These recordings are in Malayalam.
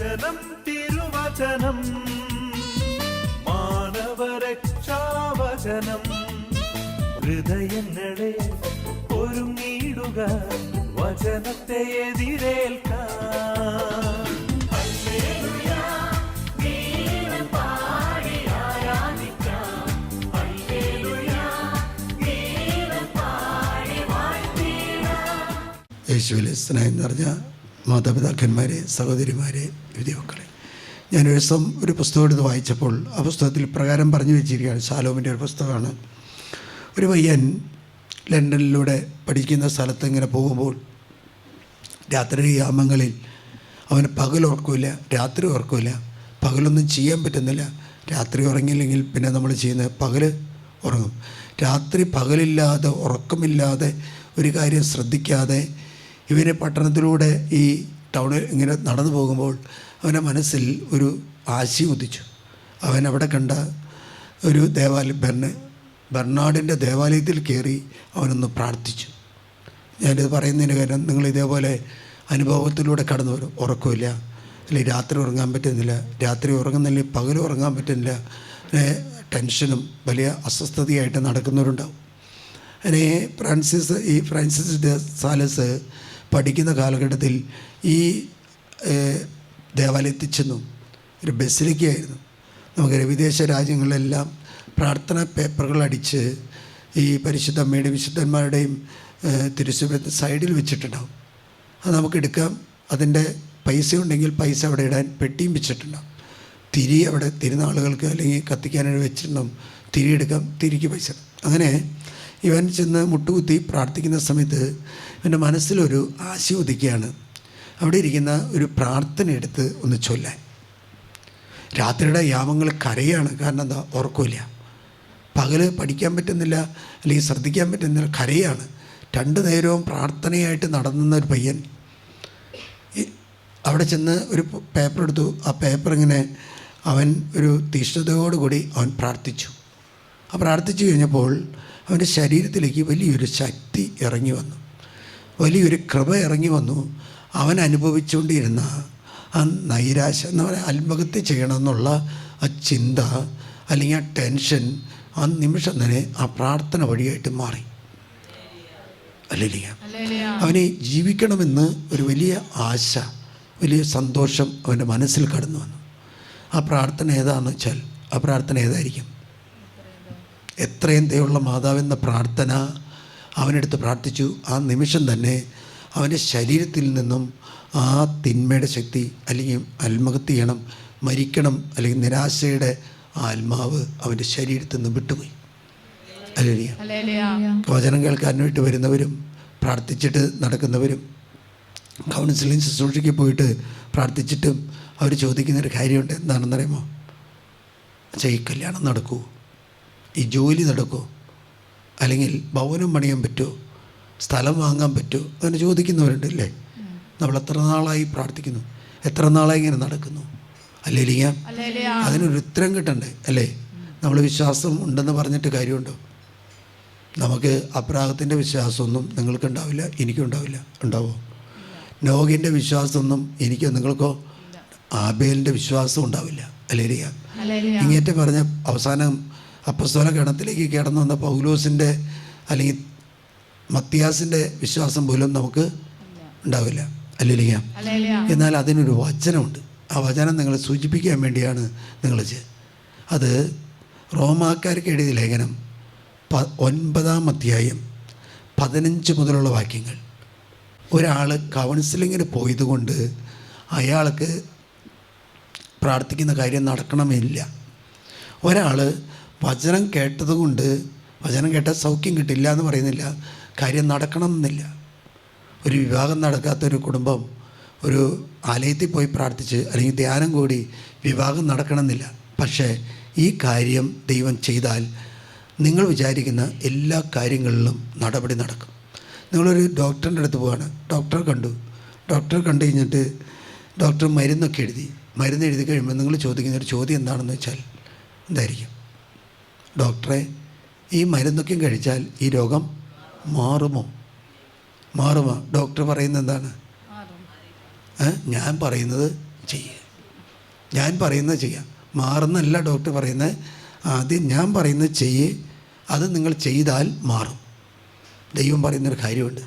വചനം തിരുവചനം. മാനവരക്ഷാവചനം. ഹൃദയങ്ങളെ ഒരുങ്ങിയിടുക വചനത്തെ എതിരേൽക്കാൻ. യേശുവിലെ സ്നേഹം നിറഞ്ഞ മാതാപിതാക്കന്മാരെ സഹോദരിമാരെ ഞാൻ ഒരു ദിവസം ഒരു പുസ്തകം എടുത്ത് വായിച്ചപ്പോൾ ആ പുസ്തകത്തിൽ പ്രകാരം പറഞ്ഞു വെച്ചിരിക്കുകയാണ്. ശാലോമിന്റെ ഒരു പുസ്തകമാണ്. ഒരു പയ്യൻ ലണ്ടനിലൂടെ പഠിക്കുന്ന സ്ഥലത്ത് ഇങ്ങനെ പോകുമ്പോൾ രാത്രി യാമങ്ങളിൽ അവന് പകൽ ഉറക്കില്ല രാത്രി ഉറക്കില്ല പകലൊന്നും ചെയ്യാൻ പറ്റുന്നില്ല. രാത്രി ഉറങ്ങിയില്ലെങ്കിൽ പിന്നെ നമ്മൾ ചെയ്യുന്നത് പകൽ ഉറങ്ങും. രാത്രി പകലില്ലാതെ ഉറക്കമില്ലാതെ ഒരു കാര്യം ശ്രദ്ധിക്കാതെ ഇവന് പട്ടണത്തിലൂടെ ഈ ടൗണിൽ ഇങ്ങനെ നടന്നു പോകുമ്പോൾ അവന്റെ മനസ്സിൽ ഒരു ആശയം ഉദിച്ചു അവൻ അവിടെ കണ്ട ഒരു ദേവാലയം ബെർണ ബെർണാഡിന്റെ ദേവാലയത്തിൽ കയറി അവനൊന്ന് പ്രാർത്ഥിച്ചു. ഞാനിത് പറയുന്നതിന് കാരണം നിങ്ങൾ ഇതേപോലെ അനുഭവത്തിലൂടെ കടന്നു വരും. ഉറക്കമില്ല. അല്ലെങ്കിൽ രാത്രി ഉറങ്ങാൻ പറ്റുന്നില്ല. രാത്രി ഉറങ്ങുന്നില്ല പകൽ ഉറങ്ങാൻ പറ്റുന്നില്ല. ടെൻഷനും വലിയ അസ്വസ്ഥതയായിട്ട് നടക്കുന്നവരുണ്ടാവും. അങ്ങനെ ഫ്രാൻസിസ് ഈ ഫ്രാൻസിസ് സാലസ് പഠിക്കുന്ന കാലഘട്ടത്തിൽ ഈ ദേവാലയത്തിൽ ചെന്നു ഒരു ബസിലേക്കായിരുന്നു നമുക്ക് വിദേശ രാജ്യങ്ങളിലെല്ലാം പ്രാർത്ഥനാ പേപ്പറുകൾ അടിച്ച് ഈ പരിശുദ്ധ അമ്മയുടെ വിശുദ്ധന്മാരുടെയും തിരുശുഭത്തെ സൈഡിൽ വെച്ചിട്ടുണ്ടാവും. അത് നമുക്ക് എടുക്കാം അതിന്റെ പൈസ ഉണ്ടെങ്കിൽ പൈസ അവിടെ ഇടാൻ പെട്ടിയും വെച്ചിട്ടുണ്ടാവും. തിരി അവിടെ തിരുനാളുകൾക്ക് അല്ലെങ്കിൽ കത്തിക്കാനായിട്ട് വെച്ചിട്ടുണ്ടാവും. തിരി എടുക്കാം തിരിക്ക് പൈസ. അങ്ങനെ ഇവൻ ചെന്ന് മുട്ടുകുത്തി പ്രാർത്ഥിക്കുന്ന സമയത്ത് ഇവന്റെ മനസ്സിലൊരു ആശ ഉദിക്കുകയാണ്. അവിടെ ഇരിക്കുന്ന ഒരു പ്രാർത്ഥന എടുത്ത് ഒന്ന് ചൊല്ലാൻ. രാത്രിയുടെ യാമങ്ങൾ കരയാണ്. കാരണം എന്താ? ഉറക്കമില്ല പകൽ പഠിക്കാൻ പറ്റുന്നില്ല അല്ലെങ്കിൽ ശ്രദ്ധിക്കാൻ പറ്റുന്നില്ല കരയാണ്. രണ്ട് നേരവും പ്രാർത്ഥനയായിട്ട് നടന്നുന്ന ഒരു പയ്യൻ അവിടെ ചെന്ന് ഒരു പേപ്പർ എടുത്തു. ആ പേപ്പർ ഇങ്ങനെ അവൻ ഒരു തീഷ്ണതയോടുകൂടി അവൻ പ്രാർത്ഥിച്ചു. ആ പ്രാർത്ഥിച്ചു കഴിഞ്ഞപ്പോൾ അവന്റെ ശരീരത്തിലേക്ക് വലിയൊരു ശക്തി ഇറങ്ങി വന്നു. വലിയൊരു കൃപ ഇറങ്ങി വന്നു. അവൻ അനുഭവിച്ചുകൊണ്ടിരുന്ന ആ നൈരാശ എന്ന് പറയുക ആത്മഹത്യ ചെയ്യണമെന്നുള്ള ആ ചിന്ത അല്ലെങ്കിൽ ആ ടെൻഷൻ ആ നിമിഷം തന്നെ ആ പ്രാർത്ഥന വഴിയായിട്ട് മാറി. അല്ലെ അവനെ ജീവിക്കണമെന്ന് ഒരു വലിയ ആശ വലിയ സന്തോഷം അവന്റെ മനസ്സിൽ കടന്നു വന്നു. ആ പ്രാർത്ഥന ഏതാണെന്ന് വെച്ചാൽ ആ പ്രാർത്ഥന ഏതായിരിക്കും? എത്രയും ദയുള്ള മാതാവെന്ന പ്രാർത്ഥന അവനെടുത്ത് പ്രാർത്ഥിച്ചു. ആ നിമിഷം തന്നെ അവന്റെ ശരീരത്തിൽ നിന്നും ആ തിന്മയുടെ ശക്തി അല്ലെങ്കിൽ ആത്മഹത്യ ചെയ്യണം മരിക്കണം അല്ലെങ്കിൽ നിരാശയുടെ ആ ആത്മാവ് അവന്റെ ശരീരത്തിൽ നിന്ന് വിട്ടുപോയി. അല്ലെങ്കിൽ വചനം കേൾക്കാനായിട്ട് വരുന്നവരും പ്രാർത്ഥിച്ചിട്ട് നടക്കുന്നവരും കൗൺസിലിംഗ് ശുശ്രൂഷയ്ക്ക് പോയിട്ട് പ്രാർത്ഥിച്ചിട്ടും അവർ ചോദിക്കുന്നൊരു കാര്യമുണ്ട്. എന്താണെന്നറിയുമോ? അച്ഛാ ഈ കല്യാണം നടക്കുമോ ഈ ജോലി നടക്കുമോ അല്ലെങ്കിൽ ഭവനം പണിയാൻ പറ്റുമോ സ്ഥലം വാങ്ങാൻ പറ്റുമോ അങ്ങനെ ചോദിക്കുന്നവരുണ്ട് അല്ലേ നമ്മൾ എത്ര നാളായി പ്രാർത്ഥിക്കുന്നു? എത്ര നാളായി ഇങ്ങനെ നടക്കുന്നു? അല്ലേ ഇല്ല അതിനൊരു ഉത്തരം കിട്ടണ്ടേ? അല്ലേ? നമ്മൾ വിശ്വാസം ഉണ്ടെന്ന് പറഞ്ഞിട്ട് കാര്യമുണ്ടോ? നമുക്ക് അപ്രാഹത്തിന്റെ വിശ്വാസമൊന്നും നിങ്ങൾക്കുണ്ടാവില്ല എനിക്കുണ്ടാവില്ല. ഉണ്ടാവോ? നോഗിന്റെ വിശ്വാസമൊന്നും എനിക്കോ നിങ്ങൾക്കോ ആബേലിന്റെ വിശ്വാസം ഉണ്ടാവില്ല. അല്ലേ ലിയാം ഇങ്ങേറ്റം പറഞ്ഞ അവസാനം അപ്പസ്തോല ഗണത്തിലേക്ക് കടന്നു വന്ന പൗലോസിന്റെ അല്ലെങ്കിൽ മത്തിയാസിന്റെ വിശ്വാസം പോലും നമുക്ക് ഉണ്ടാവില്ല. അല്ലില്ല എന്നാൽ അതിനൊരു വചനമുണ്ട്. ആ വചനം നിങ്ങളെ സൂചിപ്പിക്കാൻ വേണ്ടിയാണ് നിങ്ങൾ ചെയ്യുക അത് റോമാക്കാർക്ക് എഴുതിയ ലേഖനം പ ഒൻപതാം അധ്യായം പതിനഞ്ച് മുതലുള്ള വാക്യങ്ങൾ. ഒരാൾ കൗൺസിലിങ്ങിന് പോയതുകൊണ്ട് അയാൾക്ക് പ്രാർത്ഥിക്കുന്ന കാര്യം നടക്കണമില്ല ഒരാൾ വചനം കേട്ടതുകൊണ്ട് വചനം കേട്ടാൽ സൗഖ്യം കിട്ടില്ല എന്ന് പറയുന്നില്ല. കാര്യം നടക്കണം എന്നില്ല ഒരു വിവാഹം നടക്കാത്തൊരു കുടുംബം ഒരു ആലയത്തിൽ പോയി പ്രാർത്ഥിച്ച് അല്ലെങ്കിൽ ധ്യാനം കൂടി വിവാഹം നടക്കണമെന്നില്ല. പക്ഷേ ഈ കാര്യം ദൈവം ചെയ്താൽ നിങ്ങൾ വിചാരിക്കുന്ന എല്ലാ കാര്യങ്ങളിലും നടപടി നടക്കും. നിങ്ങളൊരു ഡോക്ടറിന്റെ അടുത്ത് പോവാണ്. ഡോക്ടറെ കണ്ടു. ഡോക്ടറെ കണ്ടു കഴിഞ്ഞിട്ട് ഡോക്ടർ മരുന്നൊക്കെ എഴുതി. മരുന്ന് എഴുതി കഴിയുമ്പോൾ നിങ്ങൾ ചോദിക്കുന്ന ഒരു ചോദ്യം എന്താണെന്ന് വെച്ചാൽ എന്തായിരിക്കും? ഡോക്ടറെ ഈ മരുന്നൊക്കെ കഴിച്ചാൽ ഈ രോഗം മാറുമോ? മാറുമോ? ഡോക്ടർ പറയുന്നത് എന്താണ്? ഞാൻ പറയുന്നത് ചെയ്യുക ഞാൻ പറയുന്നത് ചെയ്യാം. മാറുന്നല്ല ഡോക്ടർ പറയുന്നത്. ആദ്യം ഞാൻ പറയുന്നത് ചെയ്യ്. അത് നിങ്ങൾ ചെയ്താൽ മാറും. ദൈവം പറയുന്നൊരു കാര്യമുണ്ട്.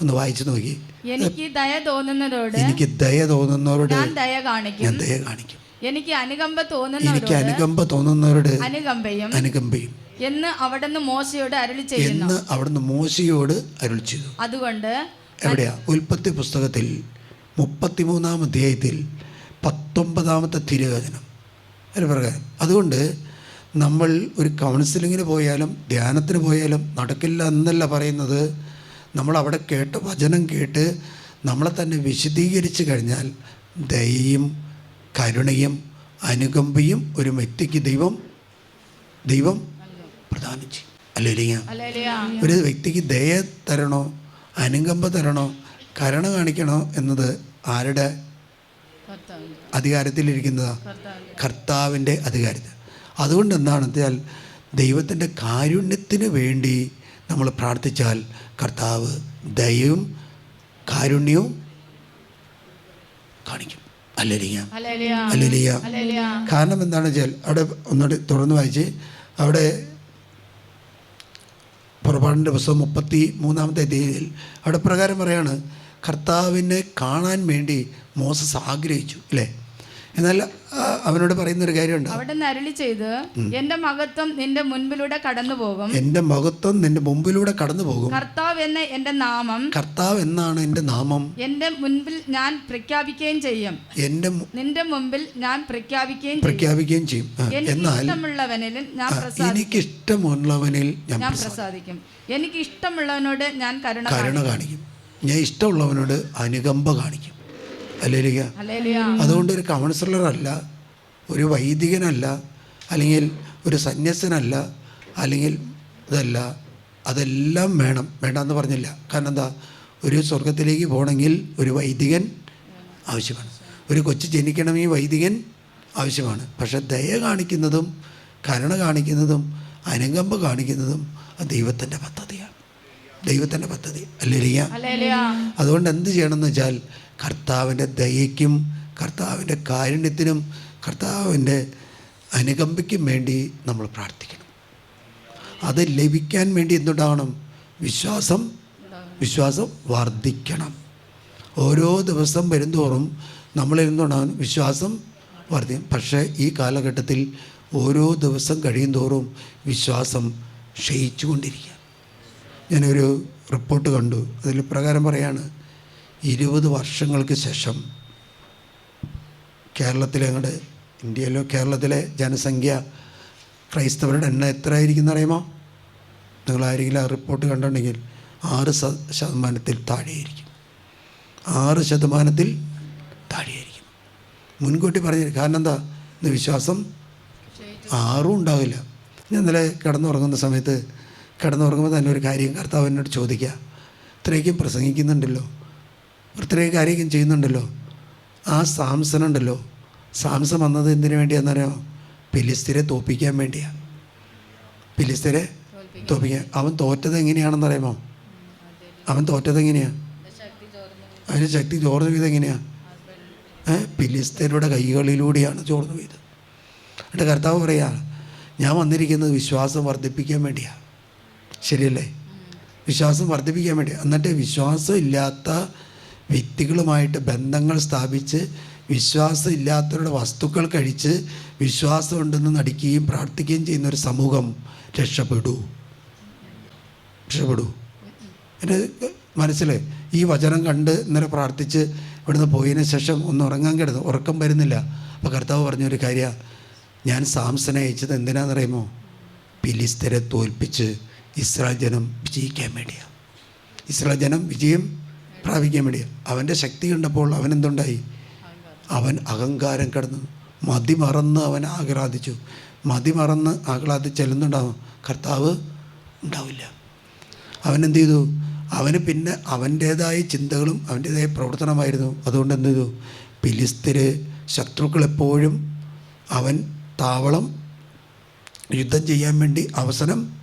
ഒന്ന് വായിച്ചു നോക്കി. എനിക്ക് ദയ തോന്നുന്നതോട് എനിക്ക് ദയ തോന്നുന്നവരോട് ഞാൻ ദയ കാണിക്കും. ഞാൻ ദയ കാണിക്കും. എനിക്ക് അനുകമ്പ എനിക്ക് തോന്നുന്നവരോട് അനുകമ്പ തോന്നുന്നവരോട് അനുകമ്പയും അനുകമ്പയും എന്ന് അവിടുന്ന് മോശയോട് അരുളി ചെയ്യുന്നു എന്ന് അവിടുന്ന് മോശയോട് അരുൾ ചെയ്തു. അതുകൊണ്ട് എവിടെയാ? ഉൽപ്പത്തി പുസ്തകത്തിൽ മുപ്പത്തിമൂന്നാം അധ്യായത്തിൽ പത്തൊമ്പതാമത്തെ തിരുവചനം. അതിന് പ്രകാരം. അതുകൊണ്ട് നമ്മൾ ഒരു കൗൺസിലിങ്ങിന് പോയാലും ധ്യാനത്തിന് പോയാലും നടക്കില്ല എന്നല്ല പറയുന്നത്. നമ്മൾ അവിടെ കേട്ട് വചനം കേട്ട് നമ്മളെ തന്നെ വിശദീകരിച്ച് കഴിഞ്ഞാൽ ദയയും കരുണയും അനുകമ്പയും ഒരു വ്യക്തിക്ക് ദൈവം ദൈവം പ്രദാനം ചെയ്യും അല്ലേ ഹല്ലേലൂയ. ഒരു വ്യക്തിക്ക് ദയ തരണോ അനുകമ്പ തരണോ കരുണ കാണിക്കണോ എന്നത് ആരുടെ അധികാരത്തിലിരിക്കുന്നത് അധികാരത്തിലിരിക്കുന്നതാ? കർത്താവ്. കർത്താവിന്റെ അധികാരത്തിൽ. അതുകൊണ്ട് എന്താണെന്ന് വെച്ചാൽ ദൈവത്തിന്റെ കാരുണ്യത്തിന് വേണ്ടി നമ്മൾ പ്രാർത്ഥിച്ചാൽ കർത്താവ് ദയവും കാരുണ്യവും കാണിക്കും. അല്ലരിയ ഹല്ലേലൂയ. അല്ലരിയ കാരണം എന്താണെന്ന് വെച്ചാൽ അവിടെ ഒന്നുകൂടി തുറന്ന് വായിച്ച് അവിടെ പുറപ്പാടിന്റെ പുസ്തകം മുപ്പത്തി മൂന്നാമത്തെ തീയതിയിൽ അവിടെ പ്രകാരം പറയാണ് കർത്താവിനെ കാണാൻ വേണ്ടി മോസസ് ആഗ്രഹിച്ചു അല്ലേ? എന്നാൽ അവനോട് പറയുന്നൊരു കാര്യമുണ്ട്. അവിടെ അരുളി ചെയ്ത് എന്റെ മഹത്വം നിന്റെ മുൻപിലൂടെ കടന്നു പോകും എന്റെ മഹത്വം നിന്റെ മുമ്പിലൂടെ കടന്നു പോകും കർത്താവ് എന്ന എന്റെ നാമം കർത്താവ് എന്നാണ് എന്റെ നാമം. എന്റെ മുൻപിൽ ഞാൻ പ്രഖ്യാപിക്കുകയും ചെയ്യും. എന്റെ നിന്റെ മുമ്പിൽ ഞാൻ പ്രഖ്യാപിക്കുകയും ചെയ്യും. പ്രഖ്യാപിക്കുകയും ചെയ്യും. എനിക്ക് എന്നാൽ ഇഷ്ടമുള്ളവനിൽ ഞാൻ ആ, പ്രസാദിക്കും. എനിക്കിഷ്ടമുള്ളവനിൽ ഞാൻ ഞാൻ പ്രസാദിക്കും. എനിക്ക് ഇഷ്ടമുള്ളവനോട് ഞാൻ കരുണ കരുണ കാണിക്കും. ഞാൻ ഇഷ്ടമുള്ളവനോട് അനുകമ്പ കാണിക്കും. അല്ലേലിക. അതുകൊണ്ട് ഒരു കൗൺസിലറല്ല ഒരു വൈദികനല്ല അല്ലെങ്കിൽ ഒരു സന്യസ്തനല്ല അല്ലെങ്കിൽ ഇതല്ല. അതെല്ലാം വേണം. വേണ്ടെന്ന് പറഞ്ഞില്ല. കാരണം എന്താ? ഒരു സ്വർഗത്തിലേക്ക് പോകണമെങ്കിൽ ഒരു വൈദികൻ ആവശ്യമാണ്. ഒരു കൊച്ചു ജനിക്കണമെങ്കിൽ വൈദികൻ ആവശ്യമാണ്. പക്ഷെ ദയ കാണിക്കുന്നതും കരുണ കാണിക്കുന്നതും അനുകമ്പ കാണിക്കുന്നതും അത് ദൈവത്തിന്റെ പദ്ധതിയാണ്. ദൈവത്തിന്റെ പദ്ധതി. അല്ലേ. അതുകൊണ്ട് എന്ത് ചെയ്യണമെന്ന് വെച്ചാൽ കർത്താവിന്റെ ദയയ്ക്കും കർത്താവിന്റെ കാരുണ്യത്തിനും കർത്താവിന്റെ അനുകമ്പയ്ക്കും വേണ്ടി നമ്മൾ പ്രാർത്ഥിക്കണം. അത് ലഭിക്കാൻ വേണ്ടി എന്തുണ്ടാവണം? വിശ്വാസം വിശ്വാസം വർദ്ധിക്കണം. ഓരോ ദിവസം വരുന്തോറും നമ്മൾ എന്തുണ്ടാവണം? വിശ്വാസം വർദ്ധിക്കും. പക്ഷേ ഈ കാലഘട്ടത്തിൽ ഓരോ ദിവസം കഴിയും തോറും വിശ്വാസം ക്ഷയിച്ചുകൊണ്ടിരിക്കുക ഞാനൊരു റിപ്പോർട്ട് കണ്ടു. അതിൽ പ്രകാരം പറയാണ് ഇരുപത് വർഷങ്ങൾക്ക് ശേഷം കേരളത്തിലെ ഞങ്ങളുടെ ഇന്ത്യയിലോ കേരളത്തിലെ ജനസംഖ്യ ക്രൈസ്തവരുടെ എണ്ണം എത്ര ആയിരിക്കും അറിയുമോ നിങ്ങളാരെങ്കിലും ആ റിപ്പോർട്ട് കണ്ടിട്ടുണ്ടെങ്കിൽ ആറ് ശതമാനത്തിൽ താഴെയായിരിക്കും. ആറ് ശതമാനത്തിൽ താഴെയായിരിക്കും. മുൻകൂട്ടി പറഞ്ഞു കാരണം എന്താ? ഇന്ന് വിശ്വാസം ആറും ഉണ്ടാവില്ല. ഞാൻ ഇന്നലെ കിടന്നുറങ്ങുന്ന സമയത്ത് കിടന്നുറങ്ങുമ്പോൾ തന്നെ ഒരു കാര്യം കർത്താവ് എന്നോട് ചോദിക്കുക. ഇത്രയ്ക്കും പ്രസംഗിക്കുന്നുണ്ടല്ലോ. ഇത്രയും കാര്യം ചെയ്യുന്നുണ്ടല്ലോ. ആ സാംസൺ ഉണ്ടല്ലോ. സാംസൺ വന്നത് എന്തിനു വേണ്ടിയാണെന്നറിയോ ഫിലിസ്തീനെ തോപ്പിക്കാൻ വേണ്ടിയാണ് ഫിലിസ്തീനെ തോപ്പിക്കാൻ. അവൻ തോറ്റത് എങ്ങനെയാണെന്ന് അറിയാമോ? അവൻ തോറ്റത് എങ്ങനെയാണ് അതിന് ശക്തി ചോർന്നു വീത് എങ്ങനെയാണ് ഏ ഫിലിസ്തീനയുടെ കൈകളിലൂടെയാണ് ചോർന്നു വീത് എന്നിട്ട് കർത്താവ് പറയാ ഞാൻ വന്നിരിക്കുന്നത് വിശ്വാസം വർദ്ധിപ്പിക്കാൻ വേണ്ടിയാണ് ശരിയല്ലേ? വിശ്വാസം വർദ്ധിപ്പിക്കാൻ വേണ്ടി എന്നിട്ട് വിശ്വാസം ഇല്ലാത്ത വ്യക്തികളുമായിട്ട് ബന്ധങ്ങൾ സ്ഥാപിച്ച് വിശ്വാസം ഇല്ലാത്തവരുടെ വസ്തുക്കൾ കഴിച്ച് വിശ്വാസം ഉണ്ടെന്ന് നടിക്കുകയും പ്രാർത്ഥിക്കുകയും ചെയ്യുന്ന ഒരു സമൂഹം രക്ഷപ്പെടൂ. രക്ഷപ്പെടൂ. എന്റെ മനസ്സിൽ ഈ വചനം കണ്ട് ഇന്നലെ പ്രാർത്ഥിച്ച് ഇവിടുന്ന് പോയതിന് ശേഷം ഒന്ന് ഉറങ്ങാൻ കിടന്നു. ഉറക്കം വരുന്നില്ല. അപ്പോൾ കർത്താവ് പറഞ്ഞൊരു കാര്യം. ഞാൻ സാംസനെ അയച്ചത് എന്തിനാണെന്നറിയുമോ ഫിലിസ്തരെ തോൽപ്പിച്ച് ഇസ്രായേൽ ജനം വിജയിക്കാൻ വേണ്ടിയാണ് ഇസ്രായേൽ ജനം വിജയം പ്രാപിക്കാൻ വേണ്ടി. അവന്റെ ശക്തി കണ്ടപ്പോൾ അവൻ എന്തുണ്ടായി അവൻ അഹങ്കാരം കടന്നു. മതി മറന്ന് അവൻ ആഹ്ലാദിച്ചു. മതി മറന്ന് ആഹ്ലാദിച്ച് ചെല്ലുന്നുണ്ടാവും. കർത്താവ് ഉണ്ടാവില്ല. അവൻ എന്ത് ചെയ്തു അവന് പിന്നെ അവന്റേതായ ചിന്തകളും അവന്റേതായ പ്രവർത്തനമായിരുന്നു. അതുകൊണ്ട് എന്ത് ചെയ്തു പിലിസ്തര് ശത്രുക്കൾ എപ്പോഴും അവൻ താവളം യുദ്ധം ചെയ്യാൻ വേണ്ടി അവസരം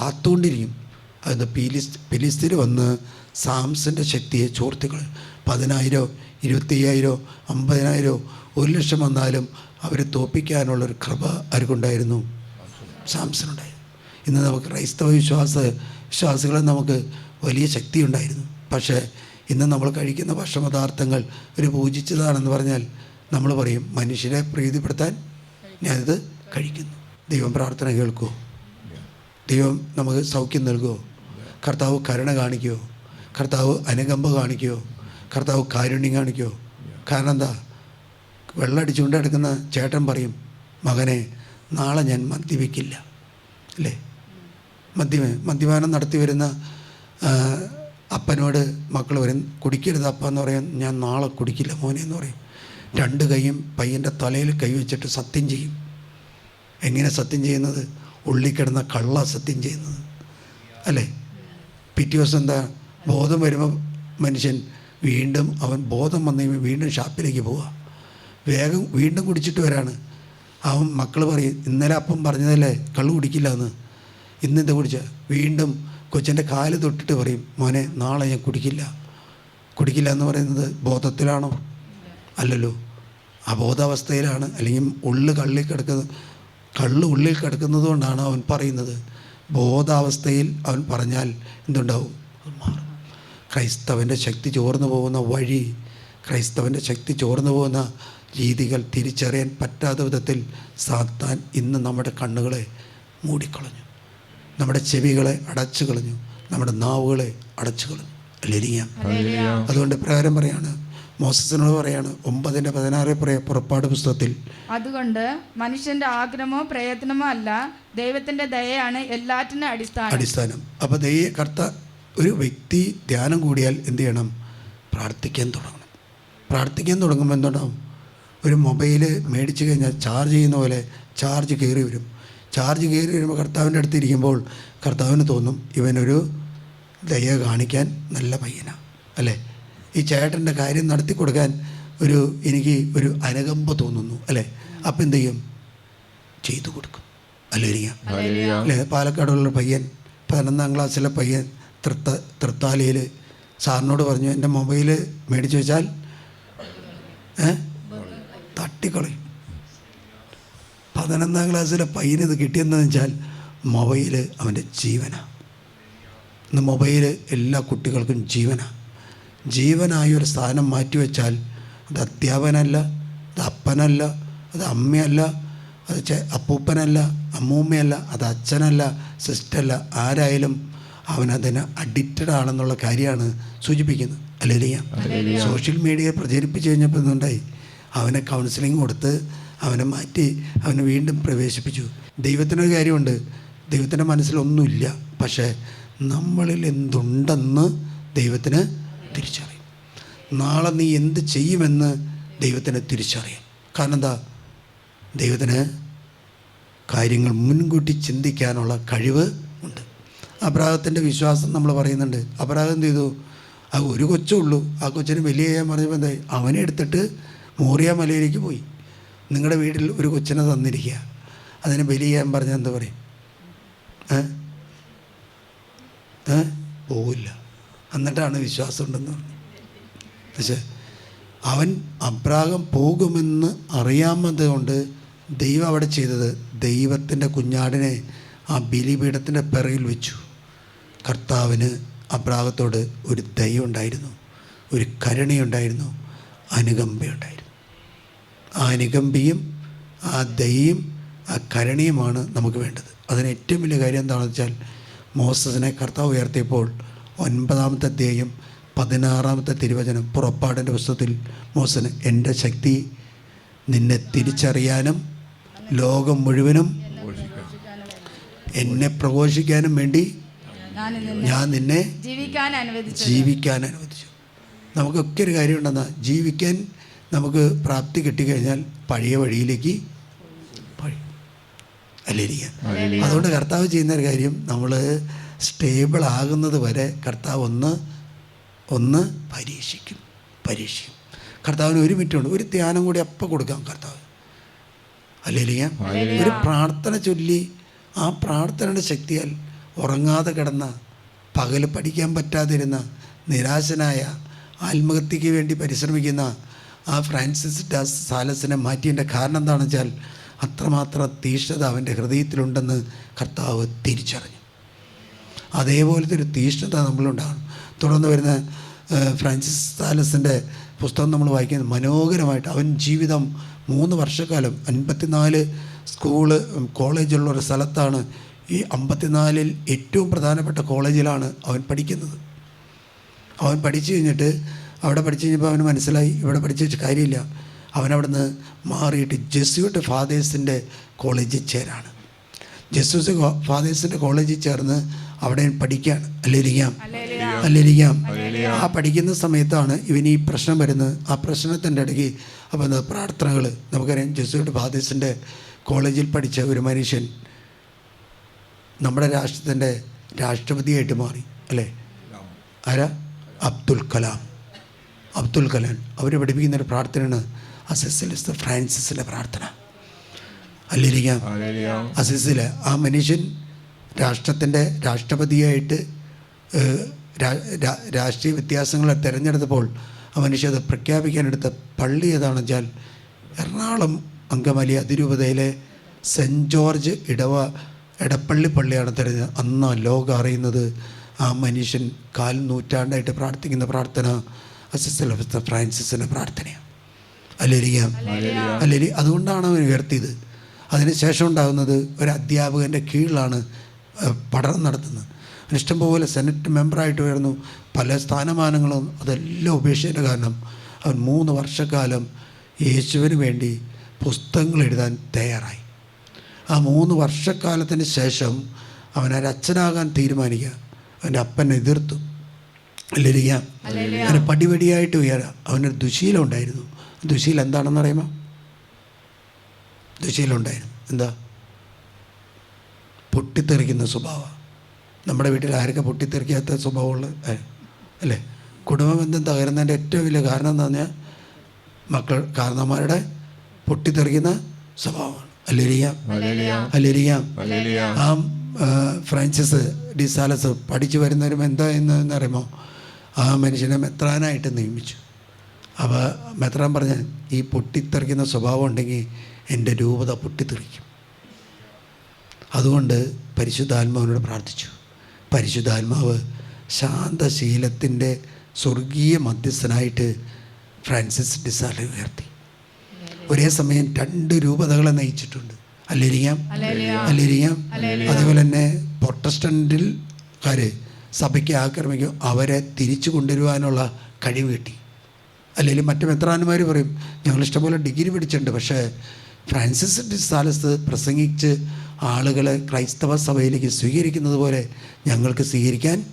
കാത്തുകൊണ്ടിരിക്കും. അത് ഫിലിസ് പിലിസ്തീൻ വന്ന് സാംസന്റെ ശക്തിയെ ചോർത്തികൾ പതിനായിരോ ഇരുപത്തയ്യായിരോ അമ്പതിനായിരോ ഒരു ലക്ഷം വന്നാലും അവരെ തോപ്പിക്കാനുള്ളൊരു കൃപ ആർക്കുണ്ടായിരുന്നു സാംസനുണ്ടായിരുന്നു. ഇന്ന് നമുക്ക് ക്രൈസ്തവ വിശ്വാസ വിശ്വാസികളെ നമുക്ക് വലിയ ശക്തി ഉണ്ടായിരുന്നു പക്ഷേ ഇന്ന് നമ്മൾ കഴിക്കുന്ന ഭക്ഷണപദാർത്ഥങ്ങൾ ഒരു പൂജിച്ചതാണെന്ന് പറഞ്ഞാൽ നമ്മൾ പറയും മനുഷ്യരെ പ്രീതിപ്പെടുത്താൻ ഞാനിത് കഴിക്കുന്നു. ദൈവം പ്രാർത്ഥന കേൾക്കുമോ ദൈവം നമുക്ക് സൗഖ്യം നൽകുമോ കർത്താവ് കരുണ കാണിക്കുമോ കർത്താവ് അനുകമ്പ കാണിക്കുമോ കർത്താവ് കാരുണ്യം കാണിക്കുമോ കാരണം എന്താ? വെള്ളമടിച്ചുകൊണ്ട് കിടക്കുന്ന ചേട്ടൻ പറയും മകനെ നാളെ ഞാൻ മദ്യപിക്കില്ല. അല്ലേ? മദ്യ മദ്യപാനം നടത്തി വരുന്ന അപ്പനോട് മക്കൾ വരും കുടിക്കരുത് അപ്പ എന്ന് പറയും ഞാൻ നാളെ കുടിക്കില്ല മോനെ എന്ന് പറയും. രണ്ട് കൈയും പയ്യന്റെ തലയിൽ കൈ വെച്ചിട്ട് സത്യം ചെയ്യും. എങ്ങനെ സത്യം ചെയ്യുന്നത്? ഉള്ളിൽ കിടന്ന കള്ള സത്യം ചെയ്യുന്നത്. അല്ലേ? പിറ്റേ ദിവസം എന്താ? ബോധം വരുമ്പോൾ മനുഷ്യൻ വീണ്ടും അവൻ ബോധം വന്നു കഴിയുമ്പോൾ വീണ്ടും ഷാപ്പിലേക്ക് പോവുക. വേഗം വീണ്ടും കുടിച്ചിട്ട് വരാണ്. അവൻ മക്കൾ പറയും ഇന്നലെ അപ്പം പറഞ്ഞതല്ലേ? കള്ളു കുടിക്കില്ല എന്ന്. ഇന്നിത് കുടിച്ച? വീണ്ടും കൊച്ചിന്റെ കാൽ തൊട്ടിട്ട് പറയും മോനെ നാളെ ഞാൻ കുടിക്കില്ല. കുടിക്കില്ല എന്ന് പറയുന്നത് ബോധത്തിലാണോ? അല്ലല്ലോ. അബോധാവസ്ഥയിലാണ്. അല്ലെങ്കിൽ ഉള്ളു കള്ളിൽ കിടക്കുന്നത് കള്ള് ഉള്ളിൽ കിടക്കുന്നത് കൊണ്ടാണ് അവൻ പറയുന്നത്. ബോധാവസ്ഥയിൽ അവൻ പറഞ്ഞാൽ എന്തുണ്ടാവും? മാറും ക്രൈസ്തവന്റെ ശക്തി ചോർന്നു പോകുന്ന വഴി ക്രൈസ്തവന്റെ ശക്തി ചോർന്നു പോകുന്ന രീതികൾ തിരിച്ചറിയാൻ പറ്റാത്ത വിധത്തിൽ സാത്താൻ ഇന്ന് നമ്മുടെ കണ്ണുകളെ മൂടിക്കളഞ്ഞു. നമ്മുടെ ചെവികളെ അടച്ചു കളഞ്ഞു നമ്മുടെ നാവുകളെ അടച്ചു കളഞ്ഞു അല്ലെങ്കിൽ അതുകൊണ്ട് പ്രകാരം പറയാണ് മോസസിനോട് പറയാണ് ഒമ്പതിന്റെ പതിനാറ് പുറപ്പാട് പുസ്തകത്തിൽ. അതുകൊണ്ട് മനുഷ്യന്റെ ആഗ്രഹമോ പ്രയത്നമോ അല്ല ദൈവത്തിന്റെ ദയയാണ് എല്ലാറ്റിനും അടിസ്ഥാനം. അടിസ്ഥാനം. അപ്പോൾ ദൈവ കർത്ത ഒരു വ്യക്തി ധ്യാനം കൂടിയാൽ എന്ത് ചെയ്യണം? പ്രാർത്ഥിക്കാൻ തുടങ്ങണം. പ്രാർത്ഥിക്കാൻ തുടങ്ങുമ്പോൾ എന്തുണ്ടാവും? ഒരു മൊബൈൽ മേടിച്ചു കഴിഞ്ഞാൽ ചാർജ് ചെയ്യുന്ന പോലെ ചാർജ് കയറി വരും. ചാർജ് കയറി വരുമ്പോൾ കർത്താവിന്റെ അടുത്ത് ഇരിക്കുമ്പോൾ കർത്താവിന് തോന്നും ഇവനൊരു ദയ കാണിക്കാൻ നല്ല പയ്യനാണ് അല്ലേ? ഈ ചേട്ടന്റെ കാര്യം നടത്തി കൊടുക്കാൻ ഒരു എനിക്ക് ഒരു അനുകമ്പ തോന്നുന്നു അല്ലേ? അപ്പം എന്ത് ചെയ്യും? ചെയ്തു കൊടുക്കും. അല്ലേ ഇരിക്കാം അല്ലേ പാലക്കാടുള്ള പയ്യൻ പതിനൊന്നാം ക്ലാസ്സിലെ പയ്യൻ തൃത്ത തൃത്താലയിൽ സാറിനോട് പറഞ്ഞു എന്റെ മൊബൈൽ മേടിച്ചു വെച്ചാൽ ഏ? തട്ടിക്കളയും. പതിനൊന്നാം ക്ലാസ്സിലെ പയ്യന് ഇത് കിട്ടിയെന്ന് വെച്ചാൽ മൊബൈൽ അവന്റെ ജീവനാണ് ഇന്ന് മൊബൈൽ എല്ലാ കുട്ടികൾക്കും ജീവനാണ് ജീവനായ ഒരു സ്ഥാനം മാറ്റിവെച്ചാൽ അത് അധ്യാപനല്ല അത് അപ്പനല്ല അത് അമ്മയല്ല അത് ചെ അപ്പൂപ്പനല്ല അമ്മൂമ്മയല്ല അത് അച്ഛനല്ല സിസ്റ്ററല്ല ആരായാലും അവനതിന് അഡിക്റ്റഡ് ആണെന്നുള്ള കാര്യമാണ് സൂചിപ്പിക്കുന്നത്. അല്ലെങ്കിൽ സോഷ്യൽ മീഡിയ പ്രചരിപ്പിച്ച് കഴിഞ്ഞപ്പോൾ എന്തുണ്ടായി? അവനെ കൗൺസിലിംഗ് കൊടുത്ത് അവനെ മാറ്റി അവനെ വീണ്ടും പ്രവേശിപ്പിച്ചു. ദൈവത്തിനൊരു കാര്യമുണ്ട്. ദൈവത്തിന്റെ മനസ്സിലൊന്നുമില്ല. പക്ഷേ നമ്മളിൽ എന്തുണ്ടെന്ന് ദൈവത്തിന് തിരിച്ചറിയും. നാളെ നീ എന്ത് ചെയ്യുമെന്ന് ദൈവത്തിന് തിരിച്ചറിയാം. കാരണം എന്താ? ദൈവത്തിന് കാര്യങ്ങൾ മുൻകൂട്ടി ചിന്തിക്കാനുള്ള കഴിവ് ഉണ്ട്. അബ്രാഹത്തിന്റെ വിശ്വാസം നമ്മൾ പറയുന്നുണ്ട്. അബ്രാഹം എന്ത് ചെയ്തു? ആ ഒരു കൊച്ചേ ഉള്ളൂ. ആ കൊച്ചിന് വലിയ ചെയ്യാൻ പറഞ്ഞപ്പോൾ എന്തായി? അവനെ എടുത്തിട്ട് മോറിയ മലയിലേക്ക് പോയി. നിങ്ങളുടെ വീട്ടിൽ ഒരു കൊച്ചിനെ തന്നിരിക്കുക. അതിനെ ബലി ചെയ്യാൻ പറഞ്ഞാൽ എന്താ പറയും? ഏ? പോവില്ല. എന്നിട്ടാണ് വിശ്വാസം ഉണ്ടെന്ന് പക്ഷേ അവൻ അബ്രാഹം പോകുമെന്ന് അറിയാമത് കൊണ്ട് ദൈവം അവിടെ ചെയ്തത് ദൈവത്തിന്റെ കുഞ്ഞാടിനെ ആ ബലിപീഠത്തിന്റെ പിറയിൽ വെച്ചു. കർത്താവിന് അബ്രാഹത്തോട് ഒരു ദയ ഉണ്ടായിരുന്നു ഒരു കരുണയുണ്ടായിരുന്നു അനുകമ്പയുണ്ടായിരുന്നു. ആ അനുകമ്പയും ആ ദയയും ആ കരുണയുമാണ് നമുക്ക് വേണ്ടത്. അതിന് ഏറ്റവും വലിയ കാര്യം എന്താണെന്ന് വെച്ചാൽ മോസസിനെ കർത്താവ് ഉയർത്തിയപ്പോൾ ഒൻപതാമത്തെ അധ്യായം പതിനാറാമത്തെ തിരുവചനം പുറപ്പാടിന്റെ പുസ്തകത്തിൽ മോസന് എന്റെ ശക്തി നിന്നെ തിരിച്ചറിയാനും ലോകം മുഴുവനും എന്നെ പ്രഘോഷിക്കാനും വേണ്ടി ഞാൻ നിന്നെ ജീവിക്കാൻ അനുവദിച്ചു ജീവിക്കാൻ അനുവദിച്ചു. നമുക്കൊക്കെ ഒരു കാര്യമുണ്ടെന്നാ ജീവിക്കാൻ നമുക്ക് പ്രാപ്തി കിട്ടിക്കഴിഞ്ഞാൽ പഴയ വഴിയിലേക്ക് അല്ലേ അതുകൊണ്ട് കർത്താവ് ചെയ്യുന്ന ഒരു കാര്യം നമ്മൾ സ്റ്റേബിൾ ആകുന്നത് വരെ കർത്താവ് ഒന്ന് ഒന്ന് പരീക്ഷിക്കും പരീക്ഷിക്കും. കർത്താവിന് ഒരു മിനിറ്റ് ഉണ്ട് ഒരു ധ്യാനം കൂടി അപ്പം കൊടുക്കാം കർത്താവ്. അല്ലെങ്കിൽ ഒരു പ്രാർത്ഥന ചൊല്ലി ആ പ്രാർത്ഥനയുടെ ശക്തിയാൽ ഉറങ്ങാതെ കിടന്ന പകൽ പഠിക്കാൻ പറ്റാതിരുന്ന നിരാശനായ ആത്മഹത്യക്ക് വേണ്ടി പരിശ്രമിക്കുന്ന ആ ഫ്രാൻസിസ് ഡാസ് സാലസിനെ മാറ്റിയതിന്റെ കാരണം എന്താണെന്ന് വെച്ചാൽ അത്രമാത്രം തീഷ്ണത അവന്റെ ഹൃദയത്തിലുണ്ടെന്ന് കർത്താവ് തിരിച്ചറിഞ്ഞു. അതേപോലത്തെ ഒരു തീഷ്ണത നമ്മളുണ്ടാകണം തുടർന്ന് വരുന്ന ഫ്രാൻസിസ് താലസിന്റെ പുസ്തകം നമ്മൾ വായിക്കുന്നത് മനോഹരമായിട്ട് അവൻ ജീവിതം മൂന്ന് വർഷക്കാലം അൻപത്തിനാല് സ്കൂൾ കോളേജുള്ള ഒരു സ്ഥലത്താണ് ഈ അമ്പത്തിനാലിൽ ഏറ്റവും പ്രധാനപ്പെട്ട കോളേജിലാണ് അവൻ പഠിക്കുന്നത്. അവൻ പഠിച്ചു കഴിഞ്ഞിട്ട് അവിടെ പഠിച്ചു കഴിഞ്ഞപ്പോൾ അവന് മനസ്സിലായി ഇവിടെ പഠിച്ചിട്ട് കാര്യമില്ല. നിന്ന് മാറിയിട്ട് ജെസ്യൂട്ട് ഫാദേഴ്സിന്റെ കോളേജിൽ ചേരാണ്. ജെസ്യൂസ് ഫാദേഴ്സിന്റെ കോളേജിൽ ചേർന്ന് അവിടെ പഠിക്കാൻ അല്ലിരിക്കാം അല്ലിരിക്കാം ആ പഠിക്കുന്ന സമയത്താണ് ഇവന് ഈ പ്രശ്നം വരുന്നത്. ആ പ്രശ്നത്തിന്റെ ഇടയ്ക്ക് എന്താ പ്രാർത്ഥനകൾ നമുക്കറിയാം. ജെസ്യൂട്ട് ഫാദേഴ്സിന്റെ കോളേജിൽ പഠിച്ച ഒരു മനുഷ്യൻ നമ്മുടെ രാഷ്ട്രത്തിന്റെ രാഷ്ട്രപതിയായിട്ട് മാറി അല്ലേ? ആരാ? അബ്ദുൽ കലാം. അബ്ദുൽ കലാം. അവർ പഠിപ്പിക്കുന്ന ഒരു പ്രാർത്ഥനയാണ് അസിസിലിസ് ഫ്രാൻസിസിലെ പ്രാർത്ഥന. അല്ലിരിക്കാം അസിസിലെ ആ മനുഷ്യൻ രാഷ്ട്രത്തിന്റെ രാഷ്ട്രപതിയായിട്ട് രാഷ്ട്രീയ വ്യത്യാസങ്ങളെ തിരഞ്ഞെടുത്തപ്പോൾ ആ മനുഷ്യ അത് പ്രഖ്യാപിക്കാനെടുത്ത പള്ളി ഏതാണെന്ന് വെച്ചാൽ എറണാകുളം അങ്കമാലി അതിരൂപതയിലെ സെന്റ് ജോർജ് ഇടവ ഇടപ്പള്ളി പള്ളിയാണ് തിരഞ്ഞത് അന്ന് ലോകം അറിയുന്നത്. ആ മനുഷ്യൻ കാൽ നൂറ്റാണ്ടായിട്ട് പ്രാർത്ഥിക്കുന്ന പ്രാർത്ഥന അസിസ്റ്റർ ഫ്രാൻസിസിന്റെ പ്രാർത്ഥനയാണ്. അല്ലേരിക്കാം അല്ലേരി അതുകൊണ്ടാണ് അവൻ ഉയർത്തിയത്. അതിനുശേഷം ഉണ്ടാകുന്നത് ഒരു അധ്യാപകന്റെ കീഴിലാണ് പഠനം നടത്തുന്നത്. ഇഷ്ടംപോലെ സെനറ്റ് മെമ്പറായിട്ട് ഉയർന്നു പല സ്ഥാനമാനങ്ങളും അതെല്ലാം ഉപേക്ഷിച്ചതിന്റെ കാരണം അവൻ മൂന്ന് വർഷക്കാലം യേശുവിന് വേണ്ടി പുസ്തകങ്ങൾ എഴുതാൻ തയ്യാറായി. ആ മൂന്ന് വർഷക്കാലത്തിന് ശേഷം അവൻ അച്ഛനാകാൻ തീരുമാനിക്കുക. അവന്റെ അപ്പനെ എതിർത്തു. അല്ലിരിക്കാം അവന് പടിപടിയായിട്ട് ഉയരാം അവനൊരു ദുശീലം ഉണ്ടായിരുന്നു. ദുശീലം എന്താണെന്ന് അറിയുമോ ദുശീലം ഉണ്ടായിരുന്നു. എന്താ? പൊട്ടിത്തെറിക്കുന്ന സ്വഭാവം. നമ്മുടെ വീട്ടിൽ ആരൊക്കെ പൊട്ടിത്തെറിക്കാത്ത സ്വഭാവമുള്ള അല്ലേ? കുടുംബ ബന്ധം തകരുന്നതിന്റെ ഏറ്റവും വലിയ കാരണം എന്ന് പറഞ്ഞാൽ മക്കൾ കാരണന്മാരുടെ പൊട്ടിത്തെറിക്കുന്ന സ്വഭാവമാണ്. അല്ലിരിക്കാം അല്ലിരിക്കാം ആ ഫ്രാൻസിസ് ഡിസാലസ് പഠിച്ചു വരുന്നവരും എന്താ എന്ന് അറിയുമോ ആ മനുഷ്യനെ മെത്രാനായിട്ട് നിയമിച്ചു. അപ്പോൾ മെത്രാൻ പറഞ്ഞ ഈ പൊട്ടിത്തെറിക്കുന്ന സ്വഭാവം ഉണ്ടെങ്കിൽ എന്റെ രൂപത പൊട്ടിത്തെറിക്കും. അതുകൊണ്ട് പരിശുദ്ധാത്മാവിനോട് പ്രാർത്ഥിച്ചു. പരിശുദ്ധാത്മാവ് ശാന്തശീലത്തിന്റെ സ്വർഗീയ മധ്യസ്ഥനായിട്ട് ഫ്രാൻസിസ് ഡിസാലെ ഉയർത്തി. ഒരേ സമയം രണ്ട് രൂപതകളെ നയിച്ചിട്ടുണ്ട്. അല്ലിരിക്കാം അല്ലിരിക്കാം അതേപോലെ തന്നെ പ്രൊട്ടസ്റ്റന്റിൽ കാര് സഭയ്ക്ക് ആക്രമിക്കും. അവരെ തിരിച്ചു കൊണ്ടുവരുവാനുള്ള കഴിവ് കിട്ടി. അല്ലെങ്കിൽ മറ്റു മെത്രാന്മാർ പറയും ഞങ്ങൾ ഇഷ്ടംപോലെ ഡിഗ്രി പഠിച്ചിട്ടുണ്ട് പക്ഷേ ഫ്രാൻസിസ് സ്ഥലത്ത് പ്രസംഗിച്ച് ആളുകളെ ക്രൈസ്തവ സഭയിലേക്ക് സ്വീകരിക്കുന്നത് പോലെ ഞങ്ങൾക്ക് സ്വീകരിക്കാൻ